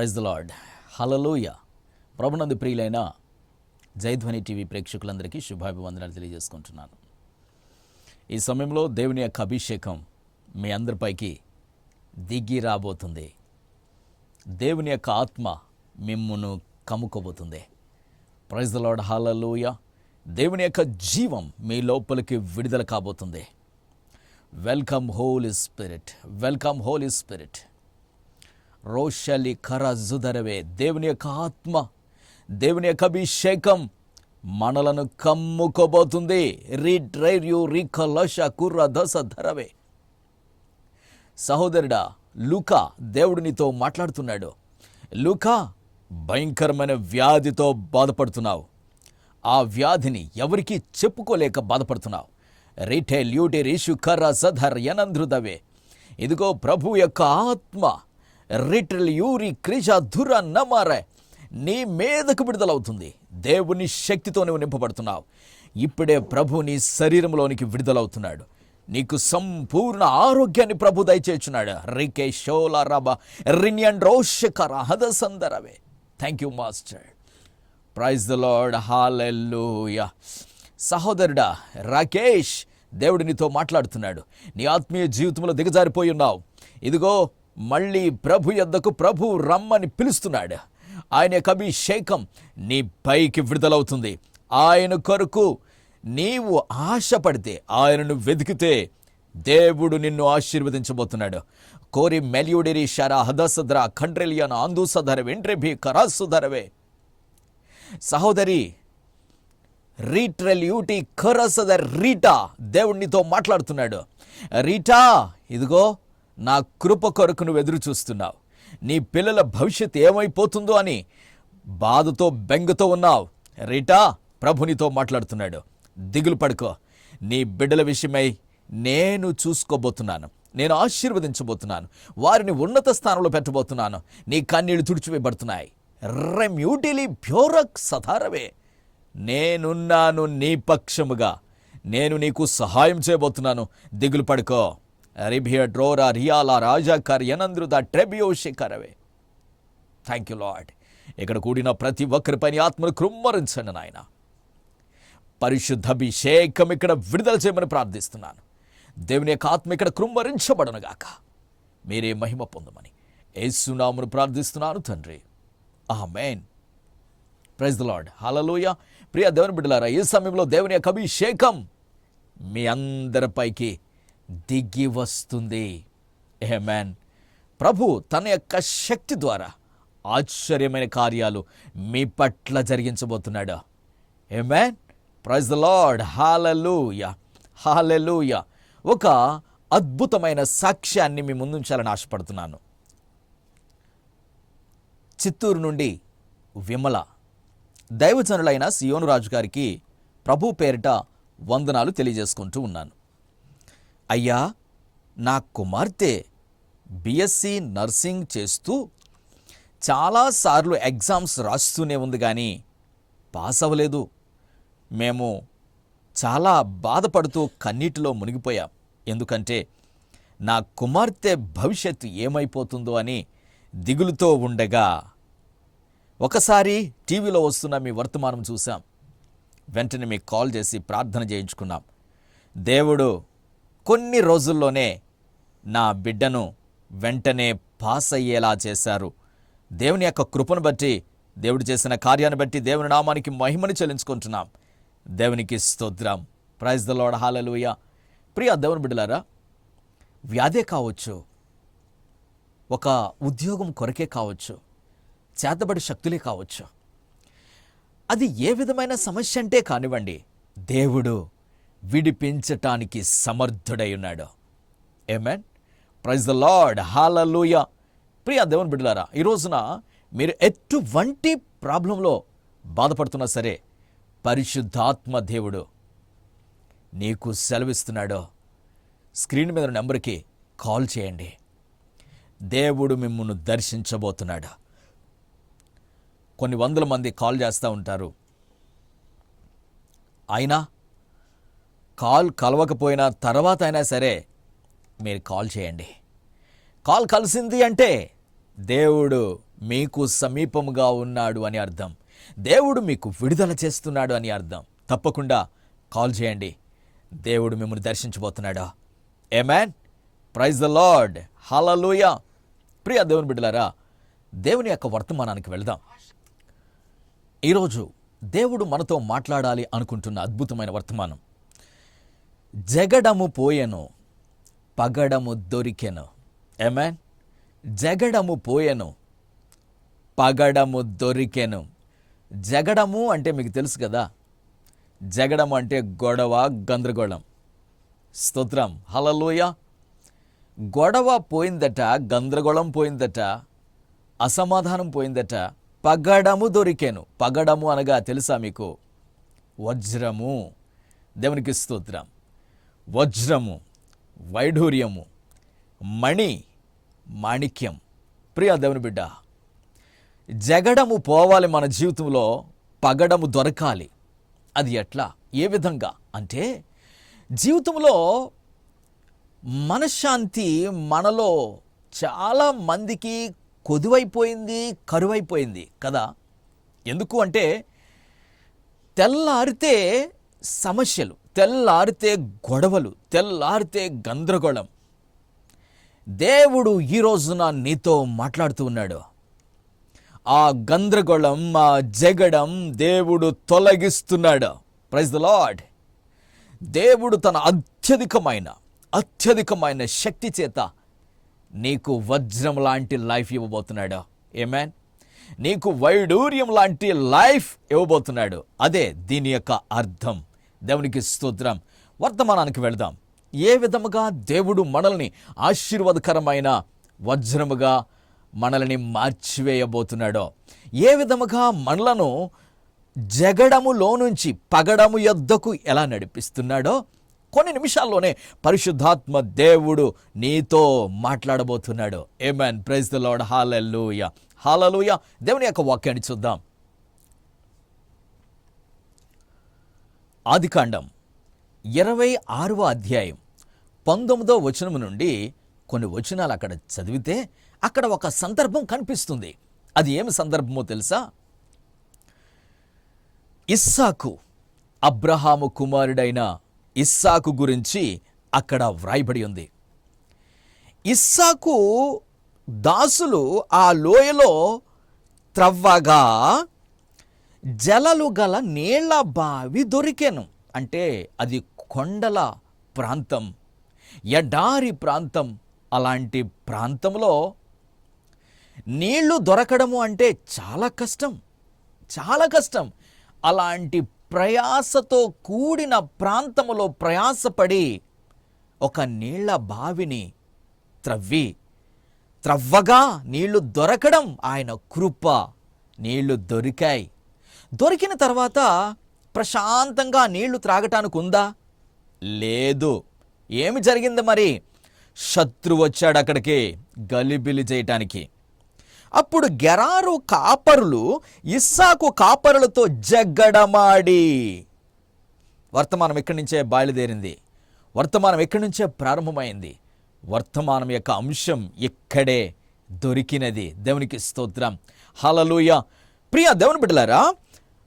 Praise the lord. హలలోయ ప్రభునందు ప్రియులైన జైధ్వని టీవీ ప్రేక్షకులందరికీ శుభాభివందనాలు తెలియజేసుకుంటున్నాను. ఈ సమయంలో దేవుని యొక్క అభిషేకం మీ అందరిపైకి దిగి రాబోతుంది. దేవుని యొక్క ఆత్మ మిమ్మును కమ్ముకోబోతుంది. ప్రైజ్ ద లార్డ్ హలలోయ దేవుని యొక్క జీవం మీ లోపలికి విడుదల కాబోతుంది. Welcome Holy Spirit. Welcome Holy Spirit. రోషలి కర జుదరవే దేవుని యొక్క ఆత్మ దేవుని యొక్క అభిషేకం మనలను కమ్ముకోబోతుంది. రీడ్రైర్ యు రీకలశ కుర్ర దశ ధరవే. సహోదరుడా లూకా దేవుడు నీతో మాట్లాడుతున్నాడు. లూకా భయంకరమైన వ్యాధితో బాధపడుతున్నావు. ఆ వ్యాధిని ఎవరికీ చెప్పుకోలేక బాధపడుతున్నావు. రీటైల్ యూటి రీషు కర్ర సధర్ యనంద్రుదవే. ఇదిగో ప్రభు యొక్క ఆత్మ రిటల్ యూరి క్రిష ధుర నమారే. నీ మీదకు విడుదలవుతుంది. దేవుని శక్తితో నువ్వు నింపబడుతున్నావు. ఇప్పుడే ప్రభు నీ శరీరంలోనికి విడుదలవుతున్నాడు. నీకు సంపూర్ణ ఆరోగ్యాన్ని ప్రభు దయచేస్తున్నాడు రికే షోల రబ రిన్యన్ రోషకర హదసందరవే thank you master praise the Lord hallelujah సహోదరుడా రాకేష్ దేవుడు నీతో మాట్లాడుతున్నాడు. నీ ఆత్మీయ జీవితంలో దిగజారిపోయి ఉన్నావు. ఇదిగో మళ్ళీ ప్రభు యొద్దకు ప్రభు రమ్మని పిలుస్తున్నాడు. ఆయన యొక్క అభిషేకం నీ పైకి విడుదలవుతుంది. ఆయన కొరకు నీవు ఆశపడితే ఆయనను వెతికితే దేవుడు నిన్ను ఆశీర్వదించబోతున్నాడు. కోరి మెల్యుడిరి షరా హదసద్ర ఖండ్రెలియన్ ఆందూసధర వెంట్రెభి కరాసుధరవే సహోదరి రీట్రెల్ యూటి ఖరసద రీటా దేవుడినితో మాట్లాడుతున్నాడు. రీటా ఇదిగో నా కృప కొరకు నువ్వు ఎదురు చూస్తున్నావు. నీ పిల్లల భవిష్యత్ ఏమైపోతుందో అని బాధతో బెంగతో ఉన్నావు. రీటా ప్రభునితో మాట్లాడుతున్నాడు. దిగులు పడుకో. నీ బిడ్డల విషయమై నేను చూసుకోబోతున్నాను. నేను ఆశీర్వదించబోతున్నాను. వారిని ఉన్నత స్థానంలో పెట్టబోతున్నాను. నీ కన్నీళ్ళు తుడిచివేయబడుతున్నాయి. రెమ్యూటిలీ భ్యోరక్ సధారవే. నేనున్నాను నీ పక్షముగా. నేను నీకు సహాయం చేయబోతున్నాను. దిగులు పడుకో. రిభియ డ్రోరా రియాలా రాజాకర్ యనంద్రుద ట్రెబియో శిఖరవే. థ్యాంక్ యూ లాడ్ ఇక్కడ కూడిన ప్రతి ఒక్కరిపైన ఆత్మను కృమ్మరించండి నాయన. పరిశుద్ధ అభిషేకం ఇక్కడ విడుదల చేయమని ప్రార్థిస్తున్నాను. దేవుని యొక్క ఆత్మ ఇక్కడ కృమ్మరించబడనుగాక మీరే మహిమ పొందమని ఏసునామును ప్రార్థిస్తున్నాను తండ్రి. Amen praise the lord hallelujah ప్రియ దేవుని బిడ్డలారా ఈ సమయంలో దేవుని యొక్క అభిషేకం మీ అందరిపైకి దిగి వస్తుంది ఏమెన్ ప్రభు తన యొక్క శక్తి ద్వారా ఆశ్చర్యమైన కార్యాలు మీ పట్ల జరిగించబోతున్నాడు. Amen praise the lord hallelujah hallelujah ఒక అద్భుతమైన సాక్ష్యాన్ని మీ ముందుంచాలని ఆశపడుతున్నాను. చిత్తూరు నుండి విమల దైవజనులైన సియోను రాజు గారికి ప్రభు పేరిట వందనాలు తెలియజేసుకుంటూ ఉన్నాను. అయ్యా నా కుమార్తె బిఎస్సి నర్సింగ్ చేస్తూ చాలాసార్లు ఎగ్జామ్స్ రాస్తూనే ఉంది కానీ పాస్ అవ్వలేదు. మేము చాలా బాధపడుతూ కన్నీటిలో మునిగిపోయాం. ఎందుకంటే నా కుమార్తె భవిష్యత్తు ఏమైపోతుందో అని దిగులుతో ఉండగా ఒకసారి టీవీలో వస్తున్న మీ వర్తమానం చూసాం వెంటనే మీకు కాల్ చేసి ప్రార్థన చేయించుకున్నాం. దేవుడు కొన్ని రోజుల్లోనే నా బిడ్డను వెంటనే పాస్ అయ్యేలా చేశారు. దేవుని యొక్క కృపను బట్టి దేవుడు చేసిన కార్యాన్ని బట్టి దేవుని నామానికి మహిమని చెల్లించుకుంటున్నాం. దేవునికి స్తోత్రం. ప్రైజ్ ద లోడ్ హాలలుయ ప్రియ దేవుని బిడ్డలారా వ్యాధే కావచ్చు ఒక ఉద్యోగం కొరకే కావచ్చు చేతబడి శక్తులే కావచ్చు. అది ఏ విధమైన సమస్య అంటే కానివ్వండి దేవుడు విడిపించటానికి సమర్థుడై ఉన్నాడు amen praise the lord hallelujah ప్రియ దేవుని బిడ్డలారా ఈ రోజున మీరు ఎటువంటి ప్రాబ్లంలో బాధపడుతున్నా సరే పరిశుద్ధాత్మ దేవుడు నీకు సెలవిస్తున్నాడో. స్క్రీన్ మీద నెంబర్కి కాల్ చేయండి. దేవుడు మిమ్మల్ని దర్శించబోతున్నాడు. కొన్ని వందల మంది కాల్ చేస్తూ ఉంటారు. అయినా కాల్ కలవకపోయినా తర్వాత అయినా సరే మీరు కాల్ చేయండి. కాల్ కలిసింది అంటే దేవుడు మీకు సమీపముగా ఉన్నాడు అని అర్థం. దేవుడు మీకు విడుదల చేస్తున్నాడు అని అర్థం. తప్పకుండా కాల్ చేయండి. దేవుడు మిమ్మల్ని దర్శించబోతున్నాడా? Amen praise the Lord hallelujah ప్రియ దేవుని బిడ్డలారా దేవుని యొక్క వర్తమానానికి వెళ్దాం. ఈరోజు దేవుడు మనతో మాట్లాడాలి అనుకుంటున్న అద్భుతమైన వర్తమానం. జగడము పోయెను పగడము దొరికెను. ఏమే జగడము పోయెను పగడము దొరికెను. జగడము అంటే మీకు తెలుసు కదా? జగడము అంటే గొడవ గందరగోళం. స్తోత్రం. హలలోయ గొడవ పోయిందట గందరగోళం పోయిందట అసమాధానం పోయిందట పగడము దొరికాను. పగడము అనగా తెలుసా మీకు? వజ్రము. దేవునికి స్తోత్రం. వజ్రము వైఢూర్యము మణి మాణిక్యం. ప్రియ దేవుని బిడ్డ జగడము పోవాలి మన జీవితంలో పగడము దొరకాలి. అది ఎట్లా? ఏ విధంగా? అంటే జీవితంలో మనశ్శాంతి మనలో చాలా మందికి కొదువైపోయింది కరువైపోయింది కదా? ఎందుకు అంటే తెల్లారితే సమస్యలు తెల్లారితే గొడవలు తెల్లారితే గందరగోళం. దేవుడు ఈ రోజున నీతో మాట్లాడుతూ ఉన్నాడు. ఆ గందరగోళం ఆ జగడం దేవుడు తొలగిస్తున్నాడు. ప్రైజ్ ద లార్డ్ దేవుడు తన అత్యధికమైన అత్యధికమైన శక్తి చేత నీకు వజ్రం లాంటి లైఫ్ ఇవ్వబోతున్నాడు. ఏమేన్ నీకు వైడూర్యం లాంటి లైఫ్ ఇవ్వబోతున్నాడు. అదే దీని యొక్క అర్థం. దేవునికి స్తోత్రం. వర్తమానానికి వెళదాం. ఏ విధముగా దేవుడు మనల్ని ఆశీర్వాదకరమైన వజ్రముగా మనల్ని మార్చివేయబోతున్నాడో ఏ విధముగా మనలను జగడములో నుంచి పగడము యొద్దకు ఎలా నడిపిస్తున్నాడో కొన్ని నిమిషాల్లోనే పరిశుద్ధాత్మ దేవుడు నీతో మాట్లాడబోతున్నాడు. Amen praise the lord hallelujah hallelujah దేవుని యొక్క వాక్యాన్ని చూద్దాం. ఆదికాండం ఇరవై ఆరవ అధ్యాయం పంతొమ్మిదో వచనము నుండి కొన్ని వచనాలు అక్కడ చదివితే అక్కడ ఒక సందర్భం కనిపిస్తుంది. అది ఏమి సందర్భమో తెలుసా? ఇస్సాకు అబ్రహాము కుమారుడైన ఇస్సాకు గురించి అక్కడ వ్రాయబడి ఉంది. ఇస్సాకు దాసులు ఆ లోయలో త్రవ్వగా జలలు గల నీళ్ళ బావి దొరికెను. అంటే అది కొండల ప్రాంతం ఎడారి ప్రాంతం. అలాంటి ప్రాంతంలో నీళ్ళు దొరకడము అంటే చాలా కష్టం చాలా కష్టం. అలాంటి ప్రయాసతో కూడిన ప్రాంతములో ప్రయాసపడి ఒక నీళ్ళ బావిని త్రవ్వి త్రవ్వగా నీళ్ళు దొరకడం ఆయన కృప. నీళ్ళు దొరికాయి. దొరికిన తర్వాత ప్రశాంతంగా నీళ్ళు త్రాగటానికి ఉందా? లేదు. ఏమి జరిగింది మరి? శత్రు వచ్చాడు అక్కడికి గలిబిలి చేయటానికి. అప్పుడు గెరారు కాపరులు ఇస్సాకు కాపరులతో జగ్గడమాడి. వర్తమానం ఎక్కడి నుంచే బయలుదేరింది? వర్తమానం ఎక్కడి నుంచే ప్రారంభమైంది? వర్తమానం యొక్క అంశం ఇక్కడే దొరికినది. దేవునికి స్తోత్రం. హలలుయ ప్రియ దేవుని బిడ్డలారా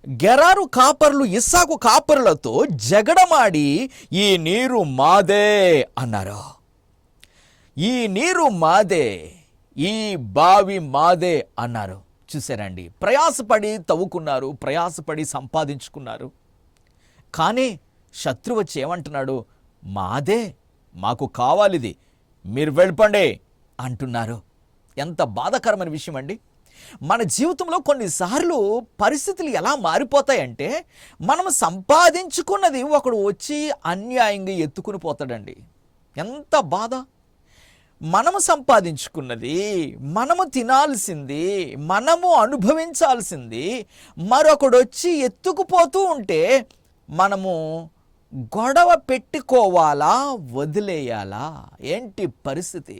గెరారు కాపర్లు ఇస్సాకు కాపరులతో జగడమాడి ఈ నీరు మాదే అన్నారు. ఈ నీరు మాదే ఈ బావి మాదే అన్నారు. చూసారండి ప్రయాసపడి తవ్వుకున్నారు ప్రయాసపడి సంపాదించుకున్నారు. కానీ శత్రువు వచ్చి ఏమంటున్నాడు మాదే మాకు కావాలిది మీరు వెళ్ళిపండి అంటున్నారు. ఎంత బాధాకరమైన విషయం అండి మన జీవితంలో కొన్నిసార్లు పరిస్థితులు ఎలా మారిపోతాయంటే మనం సంపాదించుకున్నది ఒకడు వచ్చి అన్యాయంగా ఎత్తుకుని పోతాడండి. ఎంత బాధ! మనము సంపాదించుకున్నది మనము తినాల్సింది మనము అనుభవించాల్సింది మరొకడు వచ్చి ఎత్తుకుపోతూ ఉంటే మనము గొడవ పెట్టుకోవాలా వదిలేయాలా? ఏంటి పరిస్థితి?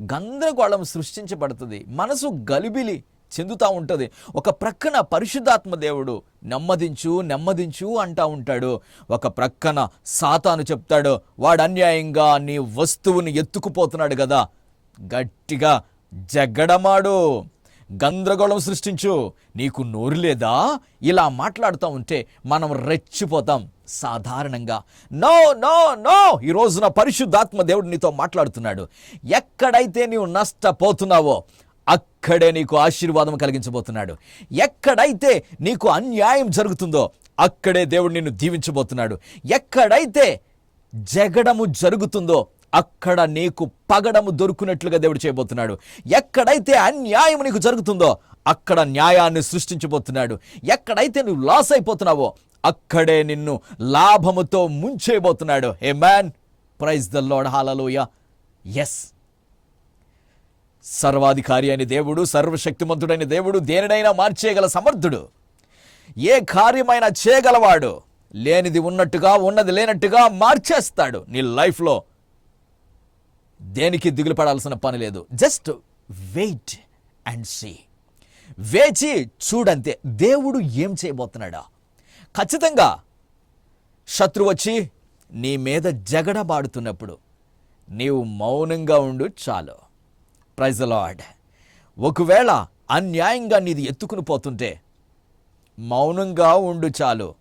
గందరగోళం సృష్టించబడుతుంది. మనసు గలిబిలి చెందుతూ ఉంటుంది. ఒక ప్రక్కన పరిశుద్ధాత్మ దేవుడు నెమ్మదించు నెమ్మదించు అంటా ఉంటాడు. ఒక ప్రక్కన సాతాను చెప్తాడు వాడు అన్యాయంగా నీ వస్తువుని ఎత్తుకుపోతున్నాడు కదా గట్టిగా జగ్గడమాడు గందరగోళం సృష్టించు. నీకు నోరు లేదా? ఇలా మాట్లాడుతూ ఉంటే మనం రెచ్చిపోతాం. సాధారణంగా. No no no! ఈ రోజున పరిశుద్ధాత్మ దేవుడు నీతో మాట్లాడుతున్నాడు. ఎక్కడైతే నీవు నష్టపోతున్నావో అక్కడే నీకు ఆశీర్వాదం కలిగించబోతున్నాడు. ఎక్కడైతే నీకు అన్యాయం జరుగుతుందో అక్కడే దేవుడు నిన్ను దీవించబోతున్నాడు. ఎక్కడైతే జగడము జరుగుతుందో అక్కడ నీకు పగడము దొరుకున్నట్లుగా దేవుడు చేయబోతున్నాడు. ఎక్కడైతే అన్యాయం నీకు జరుగుతుందో అక్కడ న్యాయాన్ని సృష్టించబోతున్నాడు. ఎక్కడైతే నువ్వు లాస్ అయిపోతున్నావో అక్కడే నిన్ను లాభముతో ముంచేయబోతున్నాడు. Amen praise the Lord hallelujah yes సర్వాధికారి అయిన దేవుడు సర్వశక్తిమంతుడైన దేవుడు దేనినైనా మార్చేయగల సమర్థుడు. ఏ కార్యమైనా చేయగలవాడు. లేనిది ఉన్నట్టుగా ఉన్నది లేనట్టుగా మార్చేస్తాడు. నీ లైఫ్లో దేనికి దిగులు పడాల్సిన పని లేదు. జస్ట్ వెయిట్ అండ్ సీ వేచి చూడంతే దేవుడు ఏం చేయబోతున్నాడా? ఖచ్చితంగా శత్రువు వచ్చి నీ మీద జగడబాడుతున్నప్పుడు నీవు మౌనంగా ఉండు చాలు. ప్రైజ్ లాడ్ ఒకవేళ అన్యాయంగా నీది ఎత్తుకుని పోతుంటే మౌనంగా ఉండు చాలు.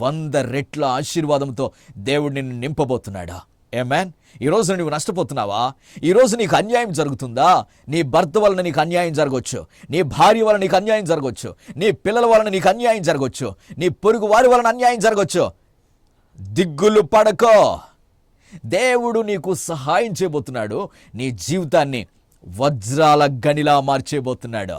వంద రెట్ల ఆశీర్వాదంతో దేవుడు నిన్ను నింపబోతున్నాడా? ఏ మ్యాన్ ఈరోజు నువ్వు నష్టపోతున్నావా? ఈరోజు నీకు అన్యాయం జరుగుతుందా? నీ భర్త వలన నీకు అన్యాయం జరగవచ్చు నీ భార్య వలన నీకు అన్యాయం జరగవచ్చు నీ పిల్లల వలన నీకు అన్యాయం జరగవచ్చు నీ పొరుగు వారి వలన అన్యాయం జరగవచ్చు దిగ్గులు పడకో. దేవుడు నీకు సహాయం చేయబోతున్నాడు. నీ జీవితాన్ని వజ్రాల గనిలా మార్చేయబోతున్నాడు.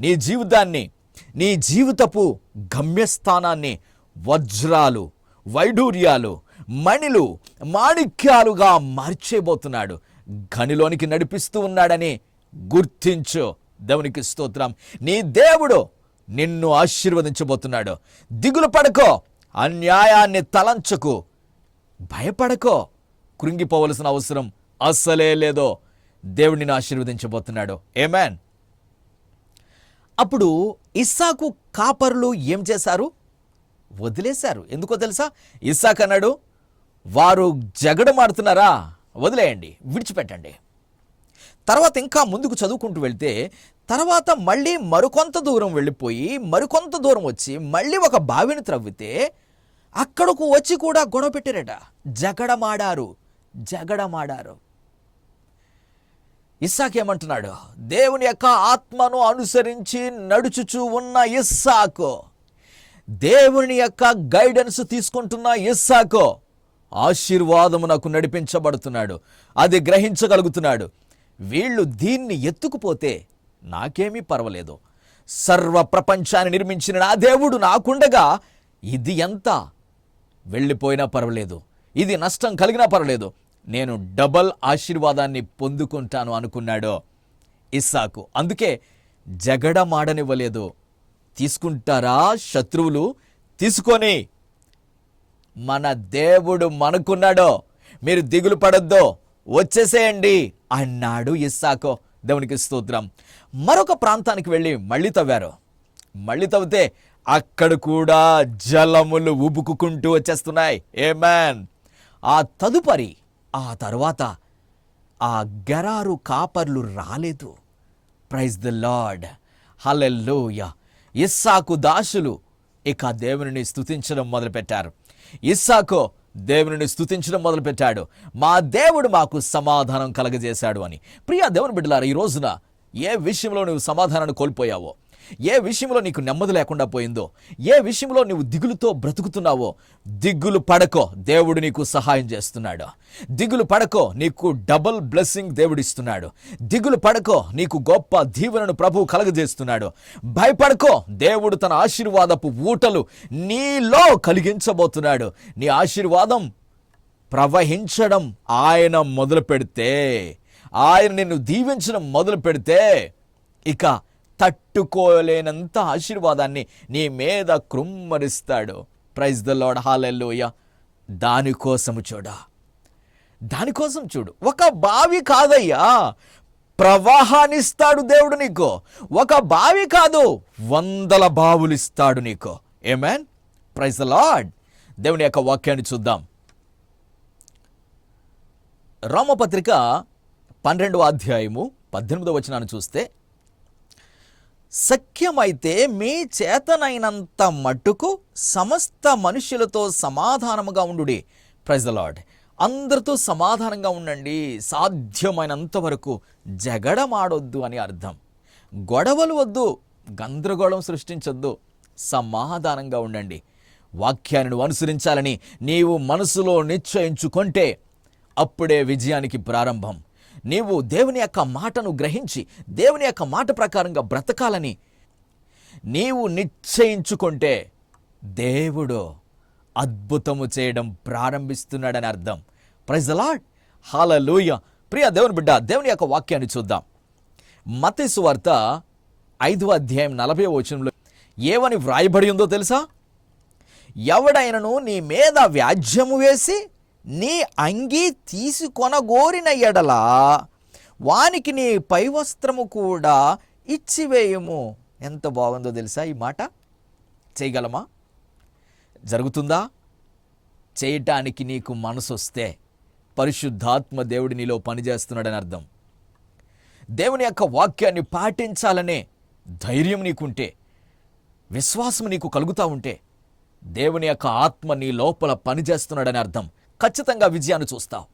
నీ జీవితాన్ని నీ జీవితపు గమ్యస్థానాన్ని వజ్రాలు వైడూర్యాలు మణిలు మాణిక్యాలుగా మార్చేయబోతున్నాడు. గనిలోనికి నడిపిస్తూ ఉన్నాడని గుర్తించు. దేవునికి స్తోత్రం. నీ దేవుడు నిన్ను ఆశీర్వదించబోతున్నాడు. దిగులు పడకో. అన్యాయాన్ని తలంచకు. భయపడకో. కృంగిపోవలసిన అవసరం అస్సలే లేదో దేవుడిని ఆశీర్వదించబోతున్నాడు. ఏమేన్ అప్పుడు ఇస్సాకు కాపరులు ఏం చేశారు? వదిలేశారు. ఎందుకో తెలుసా? ఇస్సాక్ అన్నాడు వారు జగడమాడుతున్నారా? వదిలేయండి విడిచిపెట్టండి. తర్వాత ఇంకా ముందుకు చదువుకుంటూ వెళ్తే తర్వాత మళ్ళీ మరికొంత దూరం వెళ్ళిపోయి మరికొంత దూరం వచ్చి మళ్ళీ ఒక బావిని త్రవ్వితే అక్కడకు వచ్చి కూడా గొడవ పెట్టారట. జగడమాడారు జగడమాడారు. ఇస్సాక్ ఏమంటున్నాడు? దేవుని యొక్క ఆత్మను అనుసరించి నడుచుచూ ఉన్న ఇస్సాకు. దేవుని యొక్క గైడెన్స్ తీసుకుంటున్న ఇస్సాకు. ఆశీర్వాదము నాకు నడిపించబడుతున్నాడు. అది గ్రహించగలుగుతున్నాడు. వీళ్ళు దీన్ని ఎత్తుకుపోతే నాకేమీ పర్వాలేదు. సర్వ ప్రపంచాన్ని నిర్మించిన నా దేవుడు నాకుండగా ఇది ఎంత? వెళ్ళిపోయినా పర్వాలేదు. ఇది నష్టం కలిగినా పర్వాలేదు. నేను డబల్ ఆశీర్వాదాన్ని పొందుకుంటాను అనుకున్నాడో ఇస్సాకు. అందుకే జగడమాడనివ్వలేదు. తీసుకుంటారా శత్రువులు? తీసుకొని మన దేవుడు మనకున్నాడో మీరు దిగులు పడొద్దో. వచ్చేసేయండి అన్నాడు ఇస్సాకో. దేవునికి స్తోత్రం. మరొక ప్రాంతానికి వెళ్ళి మళ్ళీ తవ్వారు. మళ్ళీ తవ్వితే అక్కడ కూడా జలములు ఉబుకుకుంటూ వచ్చేస్తున్నాయి. ఏ మ్యాన్ ఆ తదుపరి ఆ తర్వాత ఆ గెరారు కాపర్లు రాలేదు. ప్రైజ్ ద లార్డ్ హలెల్లోయ ఇస్సాకు దాసులు ఇక దేవుని స్తుతించడం మొదలుపెట్టారు. ఇస్సాకు దేవుని స్తుతించడం మొదలుపెట్టాడు. మా దేవుడు మాకు సమాధానం కలగజేశాడు అని. ప్రియా దేవుని బిడ్డలారా ఈ రోజున ఏ విషయంలో నువ్వు సమాధానాన్ని కోల్పోయావో? ఏ విషయంలో నీకు నెమ్మది లేకుండా పోయిందో ఏ విషయంలో నువ్వు దిగులుతో బ్రతుకుతున్నావో దిగులు పడకో దేవుడు నీకు సహాయం చేస్తున్నాడు. దిగులు పడకో నీకు డబుల్ బ్లెస్సింగ్ దేవుడిస్తున్నాడు. దిగులు పడకో నీకు గొప్ప దీవెనను ప్రభువు కలగజేస్తున్నాడు. భయపడకో దేవుడు తన ఆశీర్వాదపు ఊటలు నీలో కలిగించబోతున్నాడు. నీ ఆశీర్వాదం ప్రవహించడం ఆయన మొదలు పెడితే ఆయన నిన్ను దీవించడం మొదలు పెడితే ఇక తట్టుకోలేనంత ఆశీర్వాదాన్ని నీ మీద కృమ్మరిస్తాడు. ప్రైజ్ ద లాడ్ హాలెల్లోయ దానికోసము చూడా. దానికోసం చూడు. ఒక బావి కాదయ్యా. ప్రవాహాన్ని ఇస్తాడు దేవుడు నీకు. ఒక బావి కాదు. వందల బావులు ఇస్తాడు నీకు. ఏమేన్ ప్రైజ్ ద లాడ్ దేవుని యొక్క వాక్యాన్ని చూద్దాం. రోమపత్రిక పన్నెండవ అధ్యాయము పద్దెనిమిదవ వచనాన్ని చూస్తే సఖ్యమైతే మీ చేతనైనంత మట్టుకు సమస్త మనుషులతో సమాధానముగా ఉండుడి. ప్రజలాడ్ అందరితో సమాధానంగా ఉండండి. సాధ్యమైనంత వరకు జగడమాడొద్దు అని అర్థం. గొడవలు వద్దు గందరగోళం సృష్టించొద్దు. సమాధానంగా ఉండండి. వాక్యాన్ని అనుసరించాలని నీవు మనసులో నిశ్చయించుకుంటే అప్పుడే విజయానికి ప్రారంభం. నీవు దేవుని యొక్క మాటను గ్రహించి దేవుని యొక్క మాట ప్రకారంగా బ్రతకాలని నీవు నిశ్చయించుకుంటే దేవుడు అద్భుతము చేయడం ప్రారంభిస్తున్నాడని అర్థం. ప్రజలాడ్ హాలూయ ప్రియ దేవుని బిడ్డ దేవుని యొక్క వాక్యాన్ని చూద్దాం. మతేసు వార్త ఐదవ అధ్యాయం నలభై వచనంలో ఏమని వ్రాయబడి ఉందో తెలుసా? ఎవడైనను నీ మీద వ్యాజ్యము వేసి నీ అంగీ తీసుకొనగోరిన ఎడల వానికి నీ పై వస్త్రము కూడా ఇచ్చివేయము. ఎంత బాగుందో తెలుసా ఈ మాట? చేయగలమా? జరుగుతుందా? చేయటానికి నీకు మనసు వస్తే పరిశుద్ధాత్మ దేవుడి నీలో పనిచేస్తున్నాడని అర్థం. దేవుని యొక్క వాక్యాన్ని పాటించాలనే ధైర్యం నీకుంటే విశ్వాసం నీకు కలుగుతా ఉంటే దేవుని యొక్క ఆత్మ నీ లోపల పనిచేస్తున్నాడని అర్థం. ఖచ్చితంగా విజయాన్ని చూస్తావు.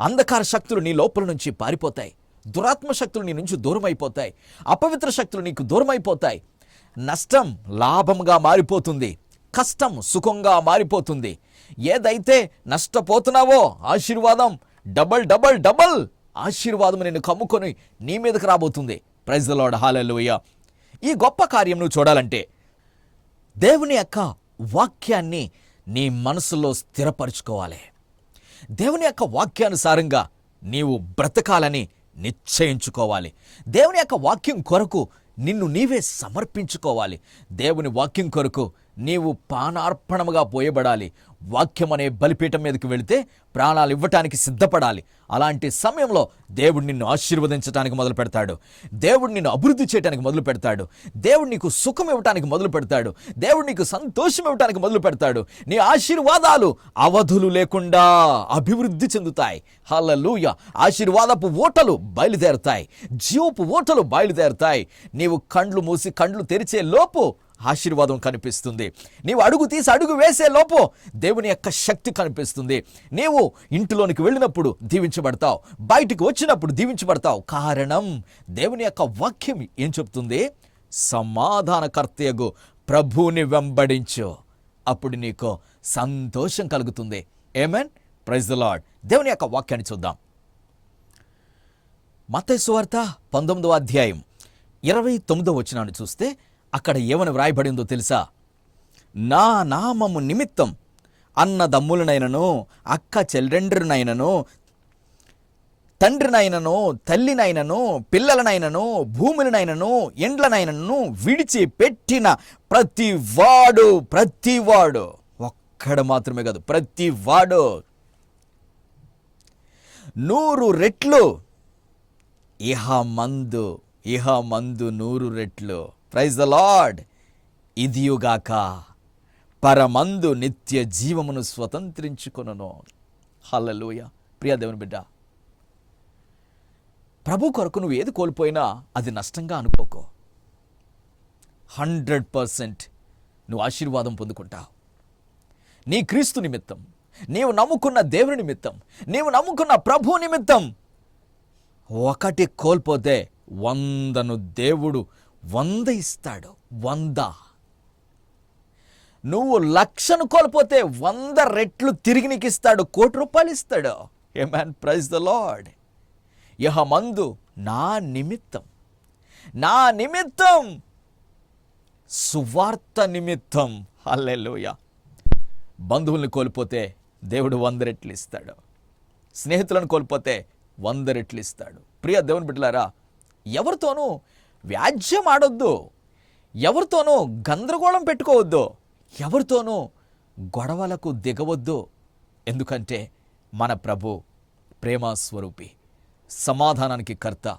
అంధకార శక్తులు నీ లోపల నుంచి పారిపోతాయి. దురాత్మ శక్తులు నీ నుంచి దూరమైపోతాయి. అపవిత్ర శక్తులు నీకు దూరమైపోతాయి. నష్టం లాభంగా మారిపోతుంది. కష్టం సుఖంగా మారిపోతుంది. ఏదైతే నష్టపోతున్నావో ఆశీర్వాదం డబల్ డబల్ డబల్ ఆశీర్వాదం నిన్ను కమ్ముకొని నీ మీదకి రాబోతుంది. ప్రైజ్ హాలలోయ ఈ గొప్ప కార్యం నువ్వు చూడాలంటే దేవుని యొక్క వాక్యాన్ని నీ మనసులో స్థిరపరుచుకోవాలి. దేవుని యొక్క వాక్యానుసారంగా నీవు బ్రతకాలని నిశ్చయించుకోవాలి. దేవుని యొక్క వాక్యం కొరకు నిన్ను నీవే సమర్పించుకోవాలి. దేవుని వాక్యం కొరకు నీవు పానార్పణముగా పోయబడాలి. వాక్యం అనే బలిపీఠం మీదకి వెళితే ప్రాణాలు ఇవ్వటానికి సిద్ధపడాలి. అలాంటి సమయంలో దేవుడు నిన్ను ఆశీర్వదించడానికి మొదలు పెడతాడు. దేవుడు నిన్ను అభివృద్ధి చేయడానికి మొదలు పెడతాడు. దేవుడు నీకు సుఖం ఇవ్వటానికి మొదలు పెడతాడు. దేవుడు నీకు సంతోషం ఇవ్వటానికి మొదలు పెడతాడు. నీ ఆశీర్వాదాలు అవధులు లేకుండా అభివృద్ధి చెందుతాయి. హల్లెలూయ. ఆశీర్వాదపు ఓటలు బయలుదేరుతాయి. జీవపు ఓటలు బయలుదేరుతాయి. నీవు కండ్లు మూసి కండ్లు తెరిచే లోపు ఆశీర్వాదం కనిపిస్తుంది. నీవు అడుగు తీసి అడుగు వేసే లోపు దేవుని యొక్క శక్తి కనిపిస్తుంది. నీవు ఇంటిలోనికి వెళ్ళినప్పుడు దీవించబడతావు. బయటికి వచ్చినప్పుడు దీవించబడతావు. కారణం దేవుని యొక్క వాక్యం ఏం చెప్తుంది? సమాధానకర్తయగు ప్రభువుని వెంబడించు. అప్పుడు నీకు సంతోషం కలుగుతుంది. ఏమెన్ ప్రైజ్ ద లాడ్ దేవుని యొక్క వాక్యాన్ని చూద్దాం. మత్తయి సువార్త పంతొమ్మిదవ అధ్యాయం ఇరవై తొమ్మిదో వచనాన్ని చూస్తే అక్కడ ఏమని వ్రాయబడిందో తెలుసా? నా నామము నిమిత్తం అన్నదమ్ములనైనను అక్క చెల్లెండ్రునైనను తండ్రినైనను తల్లినైనను పిల్లలనైనను భూములనైనను ఎండ్లనైనను విడిచి పెట్టిన ప్రతి వాడు ప్రతి ఒక్కడ మాత్రమే కాదు ప్రతివాడు. నూరు రెట్లు. ఇహ మందు ఇహ మందు నూరు రెట్లు. Praise the Lord. ఇదియుగాక పరమందు నిత్య జీవమును స్వతంత్రించుకును హల్లెలూయ. ప్రియ దేవుని బిడ్డ ప్రభు కొరకు నువ్వు ఏది కోల్పోయినా అది నష్టంగా అనుకోకో. హండ్రెడ్ పర్సెంట్ నువ్వు ఆశీర్వాదం పొందుకుంటావు. నీ క్రీస్తు నిమిత్తం నీవు నమ్ముకున్న దేవుని నిమిత్తం నీవు నమ్ముకున్న ప్రభు నిమిత్తం ఒకటి కోల్పోతే వందను దేవుడు వంద ఇస్తాడు. వంద. నువ్వు లక్షను కోల్పోతే వంద రెట్లు తిరిగి నీకు ఇస్తాడు. కోటి రూపాయలు ఇస్తాడు. Amen praise the lord యహ మందు నా నిమిత్తం. నా నిమిత్తం. సువార్త నిమిత్తం. హల్లెలూయ బంధువుల్ని కోల్పోతే దేవుడు వంద రెట్లు ఇస్తాడు. స్నేహితులను కోల్పోతే వంద రెట్లు ఇస్తాడు. ప్రియ దేవుని బిడ్డలారా ఎవరితోనూ వ్యాజ్యం ఆడొద్దు. ఎవరితోనూ గందరగోళం పెట్టుకోవద్దు. ఎవరితోనూ గొడవలకు దిగవద్దు. ఎందుకంటే మన ప్రభు ప్రేమస్వరూపి సమాధానానికి కర్త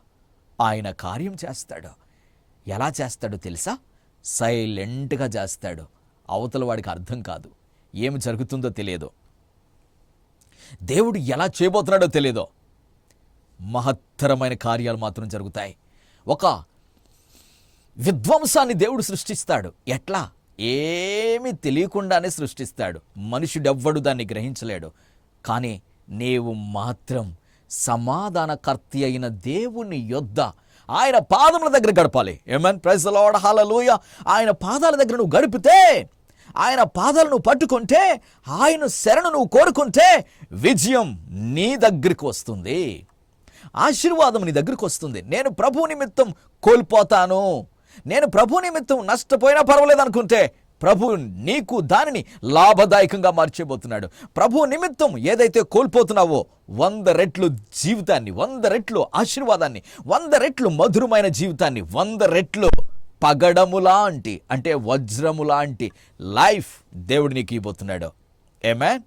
ఆయన కార్యం చేస్తాడు. ఎలా చేస్తాడో తెలుసా? సైలెంట్గా చేస్తాడు. అవతల వాడికి అర్థం కాదు. ఏమి జరుగుతుందో తెలియదు. దేవుడు ఎలా చేయబోతున్నాడో తెలియదో. మహత్తరమైన కార్యాలు మాత్రం జరుగుతాయి. ఒక విధ్వంసాన్ని దేవుడు సృష్టిస్తాడు. ఎట్లా? ఏమీ తెలియకుండానే సృష్టిస్తాడు. మనుషుడెవ్వడు దాన్ని గ్రహించలేడు. కానీ నీవు మాత్రం సమాధానకర్తి అయిన దేవుని యొద్ద ఆయన పాదముల దగ్గర గడపాలి. ఏమన్ ప్రైజ్ లార్డ్ హల్లెలూయా ఆయన పాదాల దగ్గర నువ్వు గడిపితే ఆయన పాదాలను పట్టుకుంటే ఆయన శరణు నువ్వు కోరుకుంటే విజయం నీ దగ్గరికి వస్తుంది. ఆశీర్వాదం నీ దగ్గరికి వస్తుంది. నేను ప్రభు నిమిత్తం కోల్పోతాను. నేను ప్రభు నిమిత్తం నష్టపోయినా పర్వాలేదు అనుకుంటే ప్రభు నీకు దానిని లాభదాయకంగా మార్చేబోతున్నాడు. ప్రభు నిమిత్తం ఏదైతే కోల్పోతున్నావో వంద రెట్లు జీవితాన్ని వంద రెట్లు ఆశీర్వాదాన్ని వంద రెట్లు మధురమైన జీవితాన్ని వంద రెట్లు పగడము లాంటి అంటే వజ్రము లాంటి లైఫ్ దేవుడు నీకు ఇవ్వబోతున్నాడు. Amen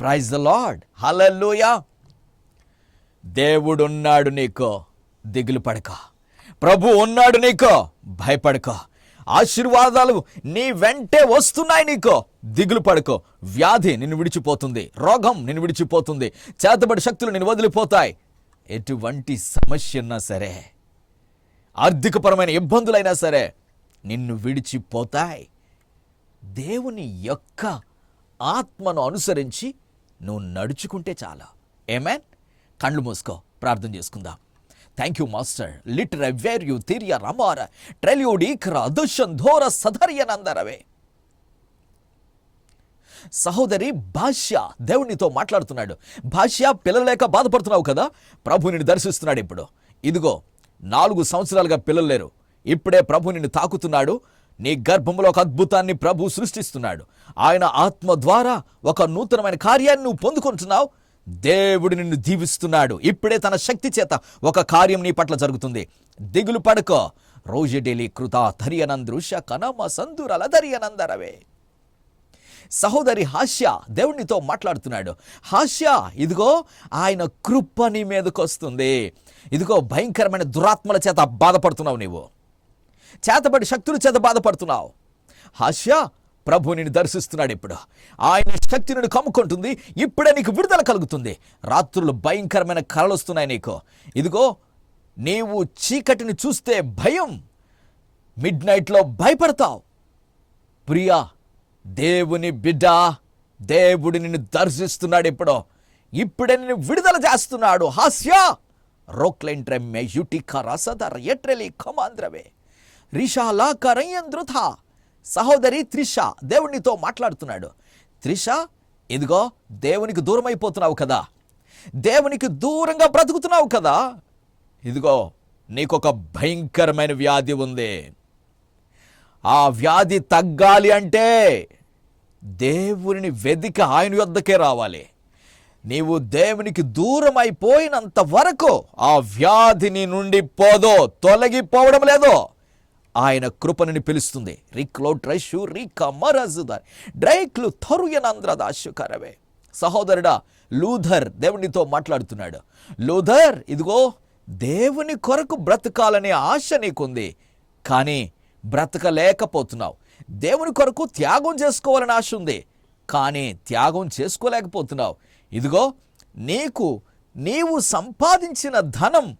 praise the Lord hallelujah దేవుడున్నాడు నీకో. దిగులు పడక. ప్రభు ఉన్నాడు నీకో భయపడుకో. ఆశీర్వాదాలు నీ వెంటే వస్తున్నాయి నీకో. దిగులు పడుకో. వ్యాధి నిన్ను విడిచిపోతుంది. రోగం నిన్ను విడిచిపోతుంది. చేతబడి శక్తులు నిన్ను వదిలిపోతాయి. ఎటువంటి సమస్యన్నా సరే ఆర్థికపరమైన ఇబ్బందులైనా సరే నిన్ను విడిచిపోతాయి. దేవుని యొక్క ఆత్మను అనుసరించి నువ్వు నడుచుకుంటే చాలా. ఏమేన్ కళ్ళు మూసుకో. ప్రార్థన చేసుకుందాం. థ్యాంక్ యూ మాస్టర్ లిటర్ వేర్ యు తిరియ రమార ట్రెల్యూడీకర అదుషన్ ధోర సధర్యనందరవే సహోదరి భాష్య దేవునితో మాట్లాడుతున్నాడు. భాష్య పిల్లలు లేక బాధపడుతున్నావు కదా? ప్రభు నిన్ను దర్శిస్తున్నాడు ఇప్పుడు. ఇదిగో నాలుగు సంవత్సరాలుగా పిల్లలు లేరు. ఇప్పుడే ప్రభు నిన్ను తాకుతున్నాడు. నీ గర్భంలో ఒక అద్భుతాన్ని ప్రభు సృష్టిస్తున్నాడు. ఆయన ఆత్మ ద్వారా ఒక నూతనమైన కార్యాన్ని నువ్వు పొందుకుంటున్నావు. దేవుడు నిన్ను దీవిస్తున్నాడు. ఇప్పుడే తన శక్తి చేత ఒక కార్యం నీ పట్ల జరుగుతుంది. దిగులు పడుకో. రోజెడెలి కృత ధరియనందృష కనమ సందురల ధరియనందరవే. సహోదరి హాస్య దేవునితో మాట్లాడుతున్నాడు. హాస్య ఇదిగో ఆయన కృప నీ మీదకొస్తుంది ఇదిగో భయంకరమైన దురాత్మల చేత బాధపడుతున్నావు నీవు. చేతబడి శక్తుల చేత బాధపడుతున్నావు. హాస్య ప్రభు నిన్ను దర్శిస్తున్నాడు ఇప్పుడు. ఆయన శక్తి నిన్ను కమ్ముకుంటుంది. ఇప్పుడే నీకు విడుదల కలుగుతుంది. రాత్రులు భయంకరమైన కలలు వస్తున్నాయి నీకు. ఇదిగో నీవు చీకటిని చూస్తే భయం మిడ్ నైట్లో భయపడతావు. ప్రియా దేవుని బిడ్డ దేవుడు నిన్ను దర్శిస్తున్నాడు ఇప్పుడు. ఇప్పుడే నిన్ను విడుదల చేస్తున్నాడు. హాస్య! రోక్లెంట్రెమ్మె యుటిక రసధర ఎట్రెలి కమాంద్రవే. రిషాలా కరయ్యంద్రుథ సహోదరి త్రిష దేవునితో మాట్లాడుతున్నాడు. త్రిష ఇదిగో దేవునికి దూరం అయిపోతున్నావు కదా. దేవునికి దూరంగా బ్రతుకుతున్నావు కదా. ఇదిగో నీకొక భయంకరమైన వ్యాధి ఉంది. ఆ వ్యాధి తగ్గాలి అంటే దేవుని వెదిక ఆయన యొద్దకే రావాలి. నీవు దేవునికి దూరం అయిపోయినంత వరకు ఆ వ్యాధి నీ నుండి పోదో తొలగిపోవడం లేదో ఆయన కృపణని పిలుస్తుంది. రిక్లో డ్రైషు రిక మరజుదర్ డ్రైక్లు తరుయనంద్రదాశు కరవే సహోదరుడా లూథర్ దేవునితో మాట్లాడుతున్నాడు. లూథర్ ఇదిగో దేవుని కొరకు బ్రతకాలనే ఆశ నీకుంది. కానీ బ్రతకలేకపోతున్నావు. దేవుని కొరకు త్యాగం చేసుకోవాలని ఆశ ఉంది. కానీ త్యాగం చేసుకోలేకపోతున్నావు. ఇదిగో నీకు నీవు సంపాదించిన ధనం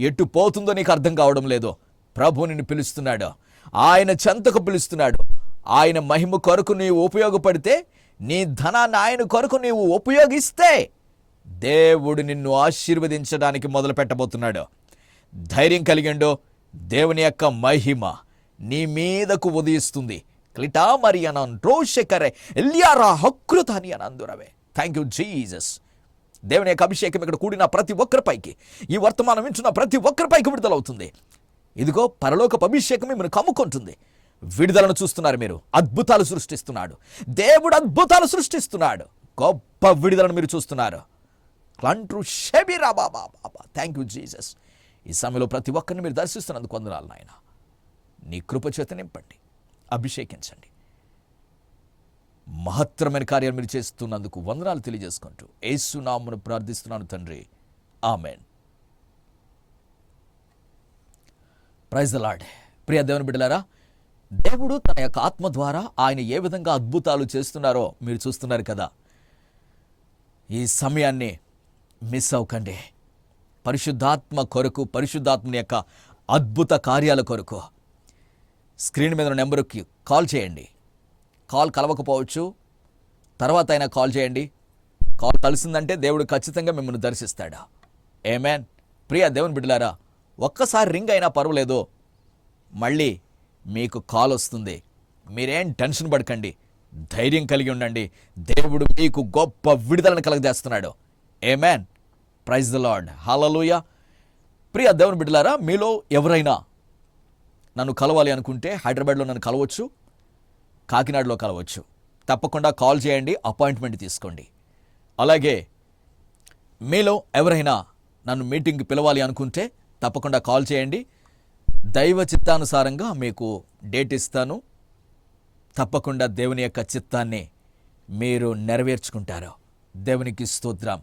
ఎటు పోతుందో నీకు అర్థం కావడం లేదు. ప్రభు నిన్ను పిలుస్తున్నాడు. ఆయన చెంతకు పిలుస్తున్నాడు. ఆయన మహిమ కొరకు నీవు ఉపయోగపడితే నీ ధనాన్ని ఆయన కొరకు నీవు ఉపయోగిస్తే దేవుడు నిన్ను ఆశీర్వదించడానికి మొదలు పెట్టబోతున్నాడు. ధైర్యం కలిగిండో. దేవుని యొక్క మహిమ నీ మీదకు ఉదయిస్తుంది. క్లిటా మరి అనం రోషకరే ఎల్యారా హకృతాని అని అందురవే థ్యాంక్ యూ జీజస్ దేవుని యొక్క అభిషేకం ఇక్కడ కూడిన ప్రతి ఒక్కరిపైకి ఈ వర్తమానం వింటున్న ప్రతి ఒక్కరిపైకి విడుదలవుతుంది. ఇదిగో పరలోకపు అభిషేకం మిమ్మల్ని కమ్ముకుంటుంది. విడుదలను చూస్తున్నారు మీరు. అద్భుతాలు సృష్టిస్తున్నాడు. దేవుడు అద్భుతాలు సృష్టిస్తున్నాడు. గొప్ప విడుదలను మీరు చూస్తున్నారు. క్లంట్రు షబిరా బాబా బాబా థ్యాంక్ యూ జీసస్ ఈ సమయంలో ప్రతి ఒక్కరిని మీరు దర్శిస్తున్నందుకు వందనాలు నాయన. నీ కృపచేత నింపండి. అభిషేకించండి. మహత్తరమైన కార్యాలు మీరు చేస్తున్నందుకు వందనాలు తెలియజేసుకుంటూ ఏసునామును ప్రార్థిస్తున్నాను తండ్రి. ఆమెన్. ప్రైజ్ ద ప్రియ దేవుని బిడ్డలారా దేవుడు తన యొక్క ఆత్మ ద్వారా ఆయన ఏ విధంగా అద్భుతాలు చేస్తున్నారో మీరు చూస్తున్నారు కదా. ఈ సమయాన్ని మిస్ అవ్వకండి. పరిశుద్ధాత్మ కొరకు పరిశుద్ధాత్మని యొక్క అద్భుత కార్యాల కొరకు స్క్రీన్ మీద ఉన్న నెంబర్కి కాల్ చేయండి. కాల్ కలవకపోవచ్చు. తర్వాత అయినా కాల్ చేయండి. కాల్ కలిసిందంటే దేవుడు ఖచ్చితంగా మిమ్మల్ని దర్శిస్తాడా. ఏమేన్ ప్రియ దేవుని బిడ్డలారా ఒక్కసారి రింగ్ అయినా పర్వాలేదు. మళ్ళీ మీకు కాల్ వస్తుంది. మీరేం టెన్షన్ పడకండి. ధైర్యం కలిగి ఉండండి. దేవుడు మీకు గొప్ప విడుదలను కలగజేస్తున్నాడు. Amen praise the Lord hallelujah ప్రియ దేవుని బిడ్డలారా మీలో ఎవరైనా నన్ను కలవాలి అనుకుంటే హైదరాబాద్లో నన్ను కలవచ్చు కాకినాడలో కలవచ్చు. తప్పకుండా కాల్ చేయండి అపాయింట్మెంట్ తీసుకోండి. అలాగే మీలో ఎవరైనా నన్ను మీటింగ్కి పిలవాలి అనుకుంటే తప్పకుండా కాల్ చేయండి. దైవ చిత్తానుసారంగా మీకు డేట్ ఇస్తాను. తప్పకుండా దేవుని యొక్క చిత్తాన్ని మీరు నెరవేర్చుకుంటారు. దేవునికి స్తోత్రం.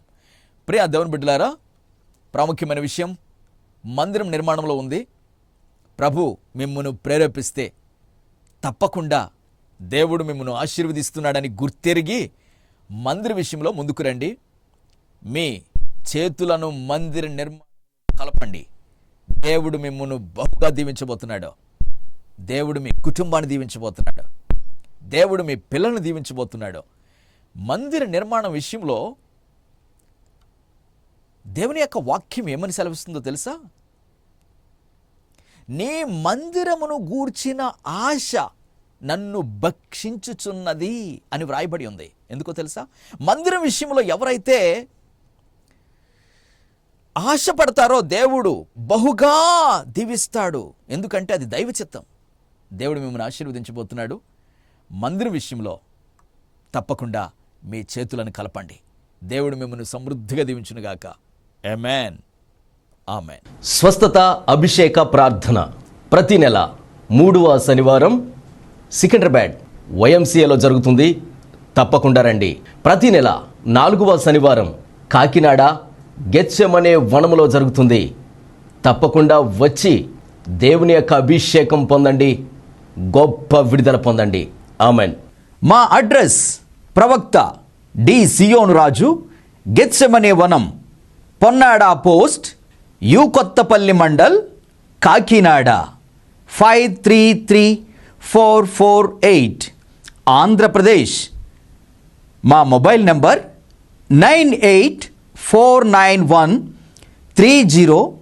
ప్రియ దేవుని బిడ్డలారా ప్రాముఖ్యమైన విషయం మందిరం నిర్మాణంలో ఉంది. ప్రభు మిమ్మను ప్రేరేపిస్తే తప్పకుండా దేవుడు మిమ్మను ఆశీర్వదిస్తున్నాడని గుర్తెరిగి మందిర విషయంలో ముందుకు రండి. మీ చేతులను మందిర నిర్మాణం కలపండి. దేవుడు మిమ్మను బహుగా దీవించబోతున్నాడు. దేవుడు మీ కుటుంబాన్ని దీవించబోతున్నాడు. దేవుడు మీ పిల్లల్ని దీవించబోతున్నాడు. మందిర నిర్మాణం విషయంలో దేవుని యొక్క వాక్యం ఏమని సెలవిస్తుందో తెలుసా? నీ మందిరమును గూర్చిన ఆశ నన్ను భక్షించుచున్నది అని వ్రాయబడి ఉంది. ఎందుకో తెలుసా? మందిరం విషయంలో ఎవరైతే ఆశపడతారో దేవుడు బహుగా దీవిస్తాడు. ఎందుకంటే అది దైవ చిత్తం దేవుడు మిమ్మల్ని ఆశీర్వదించబోతున్నాడు. మందిరం విషయంలో తప్పకుండా మీ చేతులను కలపండి. దేవుడు మిమ్మల్ని సమృద్ధిగా దీవించునుగాక ఎమెన్ ఆమెన్ స్వస్థత అభిషేక ప్రార్థన. ప్రతి నెల మూడవ శనివారం సికింద్రాబాద్ వైఎంసీఏలో జరుగుతుంది. తప్పకుండా రండి. ప్రతి నెల నాలుగవ శనివారం కాకినాడ గెచ్చమనే వనములో జరుగుతుంది. తప్పకుండా వచ్చి దేవుని యొక్క అభిషేకం పొందండి. గొప్ప విడుదల పొందండి. ఆమెన్. మా అడ్రస్ ప్రవక్త డి సియోను రాజు గెచ్చమనే వనం Ponnada post U Kothapalli mandal Kakinada five three three four four eight Andhra Pradesh. మా మొబైల్ నెంబర్ నైన్ ఎయిట్ 491 30